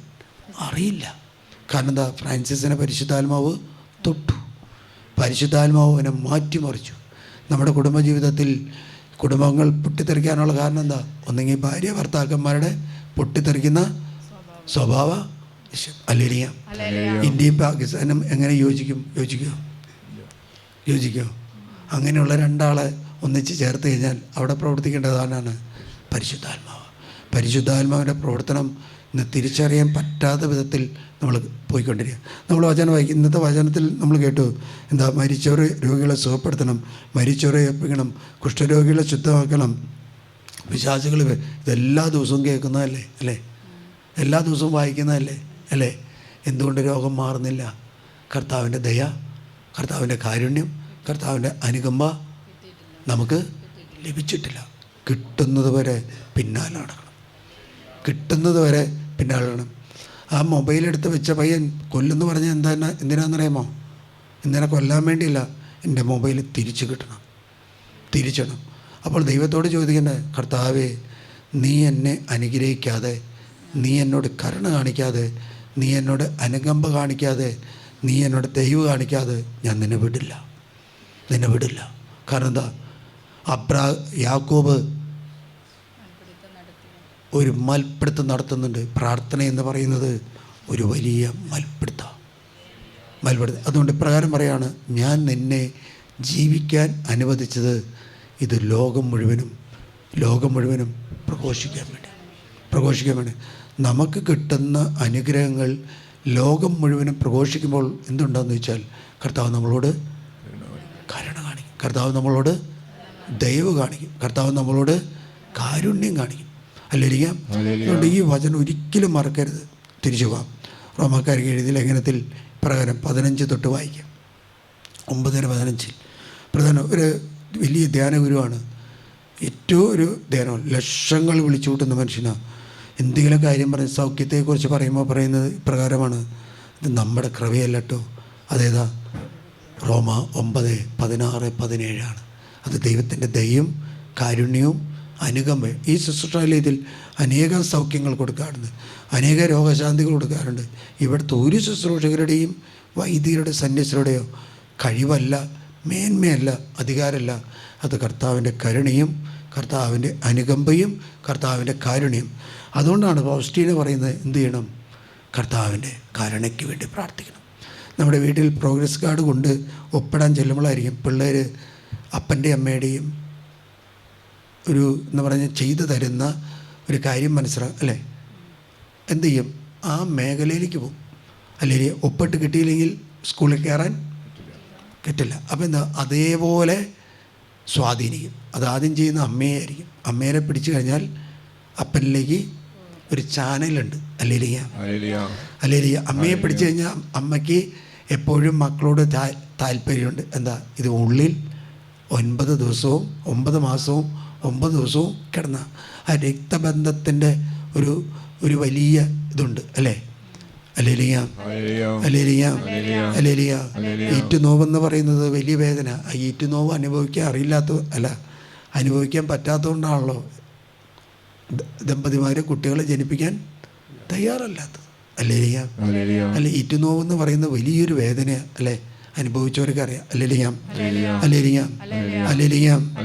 അറിയില്ല. കാരണം എന്താ? ഫ്രാൻസിസിനെ പരിശുദ്ധാത്മാവ് തൊട്ടു. പരിശുദ്ധാത്മാവ് അവനെ മാറ്റിമറിച്ചു. നമ്മുടെ കുടുംബജീവിതത്തിൽ കുടുംബങ്ങൾ പൊട്ടിത്തെറിക്കാനുള്ള കാരണം എന്താ? ഒന്നെങ്കിൽ ഭാര്യ ഭർത്താക്കന്മാരുടെ പൊട്ടിത്തെറിക്കുന്ന സ്വഭാവ അല്ലിരിയാം ഇന്ത്യയും പാകിസ്ഥാനും എങ്ങനെ യോജിക്കും? യോജിക്കുമോ യോജിക്കുമോ അങ്ങനെയുള്ള രണ്ടാളെ ഒന്നിച്ച് ചേർത്ത് കഴിഞ്ഞാൽ അവിടെ പ്രവർത്തിക്കേണ്ടതാണ് പരിശുദ്ധാത്മാവ്. പരിശുദ്ധാത്മാവിന്റെ പ്രവർത്തനം ഇന്ന് തിരിച്ചറിയാൻ പറ്റാത്ത വിധത്തിൽ നമ്മൾ പോയിക്കൊണ്ടിരിക്കുക. നമ്മൾ വചനം വായിക്കും. ഇന്നത്തെ വചനത്തിൽ നമ്മൾ കേട്ടു. എന്താ? മരിച്ചവരെ രോഗികളെ സുഖപ്പെടുത്തണം. മരിച്ചവരെ ഏൽപ്പിക്കണം. കുഷ്ഠരോഗികളെ ശുദ്ധമാക്കണം. വിശ്വാസികൾ ഇതെല്ലാ ദിവസവും കേൾക്കുന്നതല്ലേ? അല്ലേ? എല്ലാ ദിവസവും വായിക്കുന്നതല്ലേ? അല്ലേ? എന്തുകൊണ്ട് രോഗം മാറുന്നില്ല? കർത്താവിന്റെ ദയ കർത്താവിന്റെ കാരുണ്യം കർത്താവിന്റെ അനുകമ്പ നമുക്ക് ലഭിച്ചിട്ടില്ല. കിട്ടുന്നത് വരെ പിന്നാലെ നടക്കണം. കിട്ടുന്നത് വരെ പിന്നാലെ നടക്കണം. ആ മൊബൈൽ എടുത്ത് വെച്ച പയ്യൻ കൊല്ലെന്ന് പറഞ്ഞ എന്താ എന്തിനാണെന്നറിയാമോ? എന്തിനാ കൊല്ലാൻ വേണ്ടിയില്ല എന്റെ മൊബൈൽ തിരിച്ചു കിട്ടണം. തിരിച്ചണം അപ്പോൾ ദൈവത്തോട് ചോദിക്കണ്ടേ കർത്താവേ നീ എന്നെ അനുഗ്രഹിക്കാതെ നീ എന്നോട് കരുണ കാണിക്കാതെ നീ എന്നോട് അനുകമ്പ കാണിക്കാതെ നീ എന്നോട് ദൈവ് കാണിക്കാതെ ഞാൻ നിന്നെ വിടില്ല. നിന്നെ വിടില്ല. കാരണം എന്താ? അബ്രാ യാക്കോബ് ഒരു മൽപ്പിടുത്തം നടത്തുന്നുണ്ട്. പ്രാർത്ഥന എന്ന് പറയുന്നത് ഒരു വലിയ മൽപ്പിടുത്ത മൽപ്പിടുത്തം. അതുകൊണ്ട് പ്രകാരം പറയാണ് ഞാൻ നിന്നെ ജീവിക്കാൻ അനുവദിച്ചത് ഇത് ലോകം മുഴുവനും ലോകം മുഴുവനും പ്രഘോഷിക്കാൻ വേണ്ടി പ്രഘോഷിക്കാൻ വേണ്ടി. നമുക്ക് കിട്ടുന്ന അനുഗ്രഹങ്ങൾ ലോകം മുഴുവനും പ്രഘോഷിക്കുമ്പോൾ എന്തുണ്ടാന്ന് വെച്ചാൽ കർത്താവ് നമ്മളോട് കരുണ കാണിക്കും. കർത്താവ് നമ്മളോട് ദയവ് കാണിക്കും. കർത്താവ് നമ്മളോട് കാരുണ്യം കാണിക്കും. അല്ലിരിക്കാം അതുകൊണ്ട് ഈ വചനം ഒരിക്കലും മറക്കരുത്. തിരിച്ചു പോകാം. റോമാക്കാർക്ക് എഴുതിയ ലേഖനത്തിൽ പ്രകാരം പതിനഞ്ച് തൊട്ട് വായിക്കാം. ഒമ്പതര പതിനഞ്ചിൽ. പ്രധാന ഒരു വലിയ ധ്യാന ഗുരുവാണ് ഏറ്റവും ഒരു ധ്യാനം. ലക്ഷങ്ങൾ വിളിച്ചു കൂട്ടുന്ന മനുഷ്യനാണ് എന്തെങ്കിലും കാര്യം പറഞ്ഞ് സൗഖ്യത്തെക്കുറിച്ച് പറയുമ്പോൾ പറയുന്നത് ഇപ്രകാരമാണ്. ഇത് നമ്മുടെ ക്രമയല്ലോ കേട്ടോ അതേതാ? റോമ ഒമ്പത് പതിനാറ് പതിനേഴാണ്. അത് ദൈവത്തിന്റെ ദയയും കാരുണ്യവും അനുകമ്പയും. ഈ ശുശ്രൂഷാലയത്തിൽ അനേകം സൗഖ്യങ്ങൾ കൊടുക്കാറുണ്ട്. അനേക രോഗശാന്തികൾ കൊടുക്കാറുണ്ട്. ഇവിടുത്തെ ഒരു ശുശ്രൂഷകരുടെയും വൈദികരുടെ സന്യസ്തരുടെയോ കഴിവല്ല മേന്മയല്ല അധികാരമല്ല. അത് കർത്താവിന്റെ കരുണയും കർത്താവിന്റെ അനുകമ്പയും കർത്താവിന്റെ കാരുണ്യം. അതുകൊണ്ടാണ് പൗസ്റ്റീന പറയുന്നത് എന്ത് ചെയ്യണം? കർത്താവിന്റെ കരുണയ്ക്ക് വേണ്ടി പ്രാർത്ഥിക്കണം. നമ്മുടെ വീട്ടിൽ പ്രോഗ്രസ് കാർഡ് കൊണ്ട് ഒപ്പിടാൻ ചെല്ലുമ്പോഴായിരിക്കും പിള്ളേർ അപ്പന്റെ അമ്മയുടെയും ഒരു എന്ന് പറഞ്ഞ് ചെയ്തു തരുന്ന ഒരു കാര്യം മനസ്സിലാകും അല്ലേ? എന്ത് ചെയ്യും? ആ മേഖലയിലേക്ക് പോകും. അല്ലെങ്കിൽ ഒപ്പിട്ട് കിട്ടിയില്ലെങ്കിൽ സ്കൂളിൽ കയറാൻ കിട്ടില്ല അപ്പോൾ എന്താ? അതേപോലെ സ്വാധീനിക്കും. അതാദ്യം ചെയ്യുന്ന അമ്മയായിരിക്കും അമ്മേനെ പിടിച്ചു കഴിഞ്ഞാൽ അപ്പനിലേക്ക് ഒരു ചാനലുണ്ട്. അല്ലെങ്കിൽ ഹല്ലേലൂയ അല്ലെങ്കിൽ അമ്മയെ പിടിച്ചു കഴിഞ്ഞാൽ അമ്മയ്ക്ക് എപ്പോഴും മക്കളോട് താ- താല്പര്യമുണ്ട്. എന്താ? ഇത് ഉള്ളിൽ ഒൻപത് ദിവസവും ഒമ്പത് മാസവും ഒമ്പത് ദിവസവും കിടന്ന ആ രക്തബന്ധത്തിന്റെ ഒരു ഒരു വലിയ ഇതുണ്ട് അല്ലേ? അലേലിയ അലേലിയ അലേലിയ ഈറ്റുനോവെന്ന് പറയുന്നത് വലിയ വേദന. ആ ഈറ്റുനോവ് അനുഭവിക്കാൻ അറിയില്ലാത്ത അല്ല അനുഭവിക്കാൻ പറ്റാത്തതുകൊണ്ടാണല്ലോ ദമ്പതിമാരെ കുട്ടികളെ ജനിപ്പിക്കാൻ തയ്യാറല്ലാത്തത്. അല്ലേലിയ അല്ലെ അല്ലെ ഈറ്റുനോവെന്ന് പറയുന്നത് വലിയൊരു വേദനയാണ് അല്ലേ? അനുഭവിച്ചവർക്ക് അറിയാം അല്ലേലിയാം അല്ലേലിയാം അല്ലേലിയാം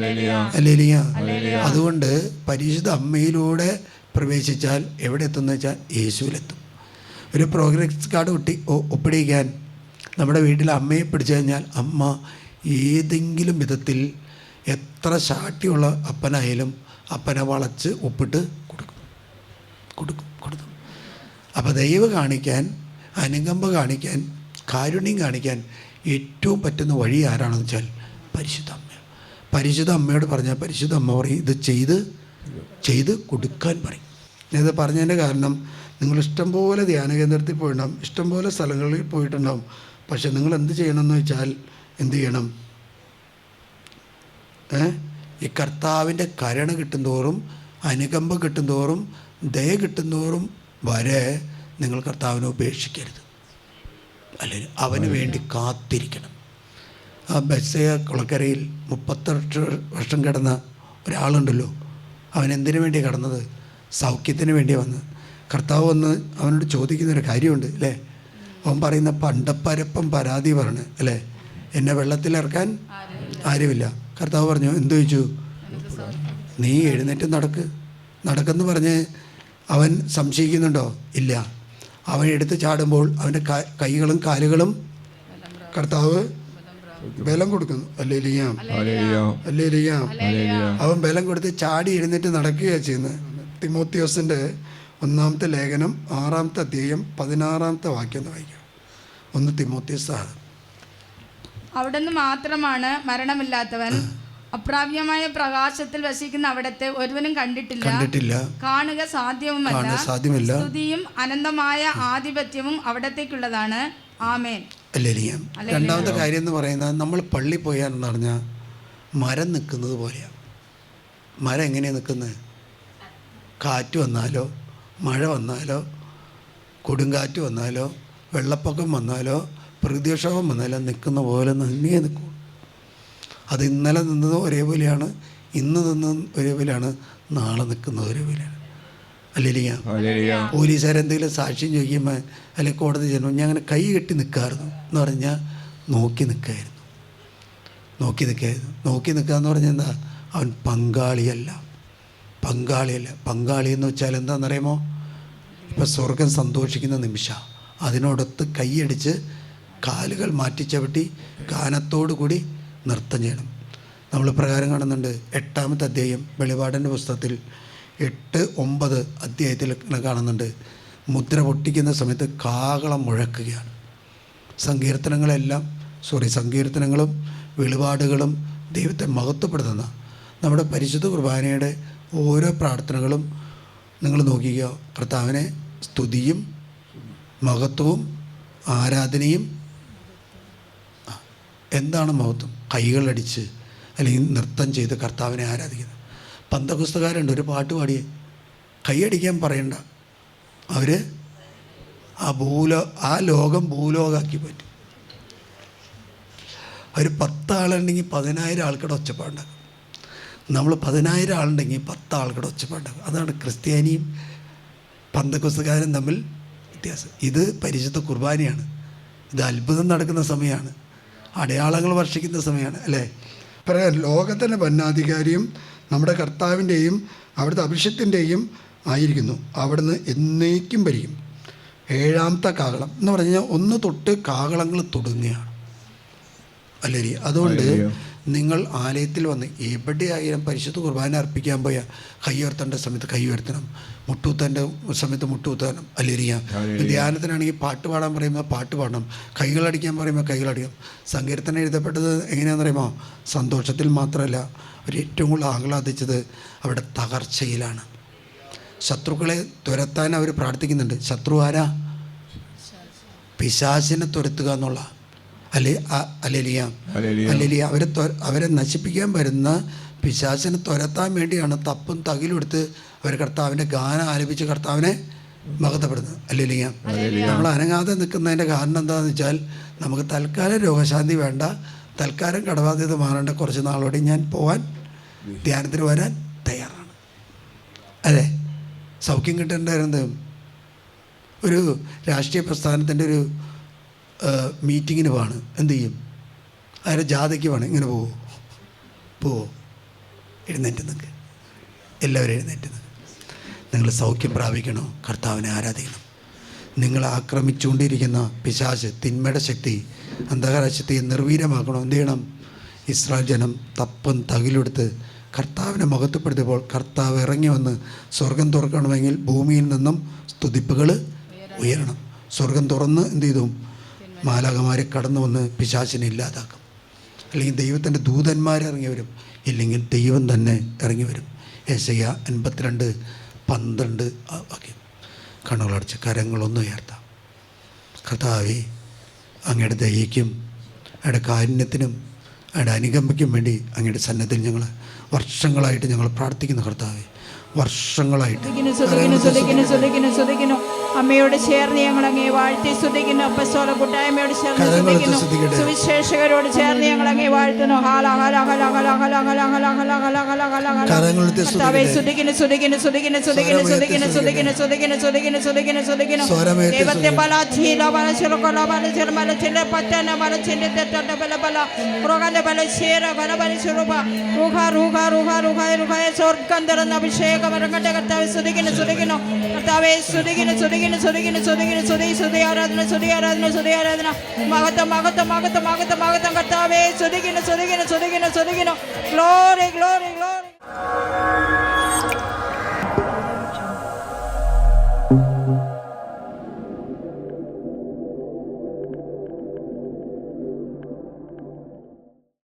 അല്ലേലിയാം അതുകൊണ്ട് പരിശുദ്ധ അമ്മയിലൂടെ പ്രവേശിച്ചാൽ എവിടെ എത്തുമെന്ന് വെച്ചാൽ യേശുവിലെത്തും. ഒരു പ്രോഗ്രസ് കാർഡ് ഒട്ടി ഒപ്പിടിക്കാൻ നമ്മുടെ വീട്ടിൽ അമ്മയെ പിടിച്ചു കഴിഞ്ഞാൽ അമ്മ ഏതെങ്കിലും വിധത്തിൽ എത്ര ശാട്ടിയുള്ള അപ്പനായാലും അപ്പനെ വളച്ച് ഒപ്പിട്ട് കൊടുക്കും. കൊടുക്കും. കൊടുക്കും. അപ്പോൾ ദൈവ കാണിക്കാൻ അനുകമ്പ കാണിക്കാൻ കാരുണ്യം കാണിക്കാൻ ഏറ്റവും പറ്റുന്ന വഴി ആരാണെന്ന് വെച്ചാൽ പരിശുദ്ധ അമ്മ. പരിശുദ്ധ അമ്മയോട് പറഞ്ഞാൽ പരിശുദ്ധ അമ്മ പറയും ഇത് ചെയ്ത് ചെയ്ത് കൊടുക്കാൻ പറയും. ഞാനത് പറഞ്ഞതിന്റെ കാരണം നിങ്ങൾ ഇഷ്ടംപോലെ ധ്യാന കേന്ദ്രത്തിൽ പോയിട്ടുണ്ടാകും ഇഷ്ടംപോലെ സ്ഥലങ്ങളിൽ പോയിട്ടുണ്ടാകും പക്ഷെ നിങ്ങൾ എന്ത് ചെയ്യണം എന്ന് വെച്ചാൽ എന്ത് ചെയ്യണം? ഈ കർത്താവിന്റെ കരുണ കിട്ടുന്തോറും അനുകമ്പ കിട്ടുന്തോറും ദയ കിട്ടുന്തോറും വരെ നിങ്ങൾ കർത്താവിനെ ഉപേക്ഷിക്കരുത്. അല്ലെങ്കിൽ അവന് വേണ്ടി കാത്തിരിക്കണം. ആ ബസ്സയ കുളക്കരയിൽ മുപ്പത്തെട്ട് വർഷം കിടന്ന ഒരാളുണ്ടല്ലോ. അവൻ എന്തിനു വേണ്ടി കടന്നത്? സൗഖ്യത്തിന് വേണ്ടി വന്ന്. കർത്താവ് വന്ന് അവനോട് ചോദിക്കുന്നൊരു കാര്യമുണ്ട് അല്ലേ? അവൻ പറയുന്ന പണ്ടപ്പരപ്പം പരാതി പറഞ്ഞ് അല്ലേ? എന്നെ വെള്ളത്തിലിറക്കാൻ ആരുമില്ല. കർത്താവ് പറഞ്ഞു എന്തു ചോദിച്ചു? നീ എഴുന്നേറ്റ് നടക്ക്. നടക്കെന്ന് പറഞ്ഞ് അവൻ സംശയിക്കുന്നുണ്ടോ? ഇല്ല. അവൻ എടുത്ത് ചാടുമ്പോൾ അവന്റെ കൈകളും കാലുകളും കർത്താവ് ബലം കൊടുക്കുന്നു. അല്ലേ ലിയാം ഹല്ലേലൂയ അല്ലേ ലിയാം ഹല്ലേലൂയ അവൻ ബലം കൊടുത്ത് ചാടി എഴുന്നേറ്റ് നടക്കുകയാണ് ചെയ്യുന്നത്. തിമോത്തിയോസിന്റെ ഒന്നാമത്തെ ലേഖനം ആറാമത്തെ അധ്യായം പതിനാറാമത്തെ വാക്യം എന്ന് വായിക്കാം. ഒന്ന് തിമോത്തിയോസ് അവിടെ അവിടുന്ന് മാത്രമാണ് മരണമില്ലാത്തവൻ അപ്രാപ്യമായ പ്രകാശത്തിൽ വസിക്കുന്ന അവിടത്തെ ഒരുവനും കണ്ടിട്ടില്ല. കണ്ടിട്ടില്ല. കാണുക സാധ്യവുമല്ല. സാധ്യമല്ല. സ്തുതിയും അനന്തമായ ആധിപത്യവും അവിടത്തേക്കുള്ളതാണ്. ആമേൻ. രണ്ടാമത്തെ കാര്യം എന്ന് പറയുന്നത് നമ്മൾ പള്ളി പോയാൽ എന്ന് പറഞ്ഞാൽ മരം നിൽക്കുന്നത് പോലെയാണ് മരം എങ്ങനെയാണ് നിൽക്കുന്നത് കാറ്റ് വന്നാലോ മഴ വന്നാലോ കൊടുങ്കാറ്റ് വന്നാലോ വെള്ളപ്പൊക്കം വന്നാലോ പ്രകൃതിക്ഷോഭം വന്നാലോ നിൽക്കുന്ന പോലെ നന്നേ നിൽക്കും. അത് ഇന്നലെ നിന്നത് ഒരേപോലെയാണ് ഇന്ന് നിന്നത് ഒരേപോലെയാണ് നാളെ നിൽക്കുന്നത് ഒരേപോലെയാണ് അല്ലെങ്കിൽ പോലീസുകാരെന്തെങ്കിലും സാക്ഷ്യം ചോദിക്കുമ്പോൾ അല്ലെങ്കിൽ കോടതി ചെല്ലുമ്പോൾ ഞാൻ അങ്ങനെ കൈ കെട്ടി നിൽക്കായിരുന്നു എന്ന് പറഞ്ഞാൽ നോക്കി നിൽക്കായിരുന്നു നോക്കി നിൽക്കായിരുന്നു നോക്കി നിൽക്കുക എന്ന് പറഞ്ഞാൽ എന്താ? അവൻ പങ്കാളിയല്ല. പങ്കാളിയല്ല. പങ്കാളി എന്ന് വെച്ചാൽ എന്താണെന്നറിയുമോ ഇപ്പം സ്വർഗം സന്തോഷിക്കുന്ന നിമിഷ. അതിനോടൊത്ത് കൈയടിച്ച് കാലുകൾ മാറ്റി മാറ്റിച്ചവിട്ടി ഗാനത്തോടു കൂടി നൃത്തം ചെയ്യണം. നമ്മൾ പ്രകാരം കാണുന്നുണ്ട് എട്ടാമത്തെ അധ്യായം വെളിപാടിന്റെ പുസ്തകത്തിൽ എട്ട് ഒമ്പത് അധ്യായത്തിൽ കാണുന്നുണ്ട്. മുദ്ര പൊട്ടിക്കുന്ന സമയത്ത് കാകളം മുഴക്കുകയാണ്. സങ്കീർത്തനങ്ങളെല്ലാം സോറി സങ്കീർത്തനങ്ങളും വെളിപാടുകളും ദൈവത്തെ മഹത്വപ്പെടുത്തുന്ന നമ്മുടെ പരിശുദ്ധ കുർബാനയുടെ ഓരോ പ്രാർത്ഥനകളും നിങ്ങൾ നോക്കിക്കുക കർത്താവിനെ സ്തുതിയും മഹത്വവും ആരാധനയും എന്താണ് മഹത്വം? കൈകളടിച്ച് അല്ലെങ്കിൽ നൃത്തം ചെയ്ത് കർത്താവിനെ ആരാധിക്കുന്നത്. പന്തപുസ്തകാരുണ്ട് ഒരു പാട്ട് പാടിയേ. കൈയടിക്കാൻ പറയണ്ട. അവർ ആ ഭൂലോ ആ ലോകം ഭൂലോകാക്കി പറ്റും അവർ പത്താളുണ്ടെങ്കിൽ പതിനായിരം ആൾക്കടെ ഒച്ചപ്പാടുണ്ടാക്കും. നമ്മൾ പതിനായിരം ആളുണ്ടെങ്കിൽ പത്ത് ആൾക്കടെ ഒച്ചപ്പാടുണ്ടാക്കും. അതാണ് ക്രിസ്ത്യാനിയും പന്തക്കുസ്തുകാരും തമ്മിൽ വ്യത്യാസം. ഇത് പരിശുദ്ധ കുർബാനയാണ്. ഇത് അത്ഭുതം നടക്കുന്ന സമയമാണ്. അടയാളങ്ങൾ വർഷിക്കുന്ന സമയമാണ് അല്ലേ? പറയാം ലോകത്തിന്റെ ഭരണാധികാരിയും നമ്മുടെ കർത്താവിന്റെയും അവിടുത്തെ അഭിഷത്തിന്റെയും ആയിരിക്കുന്നു. അവിടുന്ന് എന്നേക്കും ഭരിക്കും ഏഴാമത്തെ കാകളം എന്ന് പറഞ്ഞാൽ ഒന്ന് തൊട്ട് കാകളങ്ങൾ തുടങ്ങുകയാണ്. അല്ലേ അതുകൊണ്ട് നിങ്ങൾ ആലയത്തിൽ വന്ന് എവിടെയായാലും പരിശുദ്ധ കുർബാന അർപ്പിക്കാൻ പോയാൽ കൈ ഉയർത്തേണ്ട സമയത്ത് കൈ ഉയർത്തണം. മുട്ടുകുത്തേണ്ട സമയത്ത് മുട്ടുകുത്തണം അല്ലേരിയ ധ്യാനത്തിനാണെങ്കിൽ പാട്ട് പാടാൻ പറയുമ്പോൾ പാട്ട് പാടണം. കൈകളടിക്കാൻ പറയുമ്പോൾ കൈകളടിക്കണം സങ്കീർത്തനം എഴുതപ്പെട്ടത് എങ്ങനെയാണെന്ന് പറയുമോ സന്തോഷത്തിൽ മാത്രമല്ല അവർ ഏറ്റവും കൂടുതൽ ആഹ്ലാദിച്ചത് അവിടെ തകർച്ചയിലാണ്. ശത്രുക്കളെ തുരത്താൻ അവർ പ്രാർത്ഥിക്കുന്നുണ്ട്. ശത്രു ആരാ? പിശാചിനെ തുരത്തുക എന്നുള്ള അല്ലെ അല്ലെലിയ അല്ലെലിയ അവരെ അവരെ നശിപ്പിക്കാൻ വരുന്ന പിശാചിനെ തുരത്താൻ വേണ്ടിയാണ് തപ്പും തകിലും എടുത്ത് അവർ കർത്താവിന്റെ ഗാനം ആലപിച്ച് കർത്താവിനെ മഹത്വപ്പെടുന്നത്. അല്ലെലിയ നമ്മൾ അനങ്ങാതെ നിൽക്കുന്നതിന്റെ കാരണം എന്താണെന്ന് വെച്ചാൽ നമുക്ക് തൽക്കാലം രോഗശാന്തി വേണ്ട. തൽക്കാലം കടബാധ്യത മാറേണ്ട. കുറച്ച് നാളോടെ ഞാൻ പോവാൻ ധ്യാനത്തിന് വരാൻ തയ്യാറാണ്. അതെ സൗഖ്യം കിട്ടേണ്ടായിരുന്നത് ഒരു രാഷ്ട്രീയ പ്രസ്ഥാനത്തിന്റെ ഒരു മീറ്റിങ്ങിന് പോവാണ്. എന്ത് ചെയ്യും? അതിന്റെ ജാഥയ്ക്ക് വേണം ഇങ്ങനെ പോവോ? പോവോ? എഴുന്നേറ്റ് നിൽക്ക് എല്ലാവരും എഴുന്നേറ്റ് നിൽക്ക് നിങ്ങൾ സൗഖ്യം പ്രാപിക്കണോ. കർത്താവിനെ ആരാധിക്കണം. നിങ്ങൾ ആക്രമിച്ചുകൊണ്ടിരിക്കുന്ന പിശാച് തിന്മയുടെ ശക്തി അന്ധകാര ശക്തിയെ നിർവീര്യമാക്കണം. എന്ത് ചെയ്യണം? ഇസ്രായേൽ ജനം തപ്പും തകിലെടുത്ത് കർത്താവിനെ മഹത്വപ്പെടുത്തിയപ്പോൾ കർത്താവ് ഇറങ്ങി വന്ന് സ്വർഗം തുറക്കണമെങ്കിൽ ഭൂമിയിൽ നിന്നും സ്തുതിപ്പുകൾ ഉയരണം. സ്വർഗം തുറന്ന് എന്ത് ചെയ്തു? മാലാകമാരെ കടന്നു വന്ന് പിശാചിനെ ഇല്ലാതാക്കും. അല്ലെങ്കിൽ ദൈവത്തിന്റെ ദൂതന്മാർ ഇറങ്ങി വരും. ഇല്ലെങ്കിൽ ദൈവം തന്നെ ഇറങ്ങി വരും. ഏശയ്യ എൺപത്തിരണ്ട് പന്ത്രണ്ട് വാക്യം കണ്ണുകളടച്ച് കരങ്ങളൊന്നും ഉയർത്താം. കർത്താവെ അങ്ങയുടെ ദയയ്ക്കും അങ്ങയുടെ കാരുണ്യത്തിനും അങ്ങയുടെ അനുകമ്പയ്ക്കും വേണ്ടി അങ്ങയുടെ സന്നദ്ധയിൽ ഞങ്ങൾ വർഷങ്ങളായിട്ട് ഞങ്ങൾ പ്രാർത്ഥിക്കുന്ന കർത്താവെ. വർഷങ്ങളായിട്ട് അമ്മയോട് ചേർന്ന് ഞങ്ങൾ അങ്ങേ വാഴ്ത്തി ശ്രദ്ധിക്കുന്നു അപ്പസ്തോല കൂട്ടായ്മയോട് ചേർന്ന് സുവിശേഷകരോട് ചേർന്ന് ഞങ്ങൾ അങ്ങേ വാഴ്ത്തുന്നു ദൈവത്തെ പല ചീല പല ചിറക്കൊല പല ചെറുമല ചില പറ്റന പല ചിന്റെ തെറ്റ പല പല പുറകന്റെ പല ചേര പല പല ചെറുപ റുഹ റുഹ റുഹ റുഹ സ്വർഗം തരുന്ന അഭിഷേകം வரங்கட்ட கர்த்தாவை சுதுகின சுதுகினோம் கர்த்தாவே சுதுகின சுதுகின சுதுகின சுதுகின சுதை சுதை ஆராதனை சுதை ஆராதனை சுதை ஆராதனா மகத்த மகத்த மகத்த மகத்த மகத்தம் கர்த்தாவே சுதுகின சுதுகின சுதுகின சுதுகினோம் க்ளோரி க்ளோரி க்ளோரி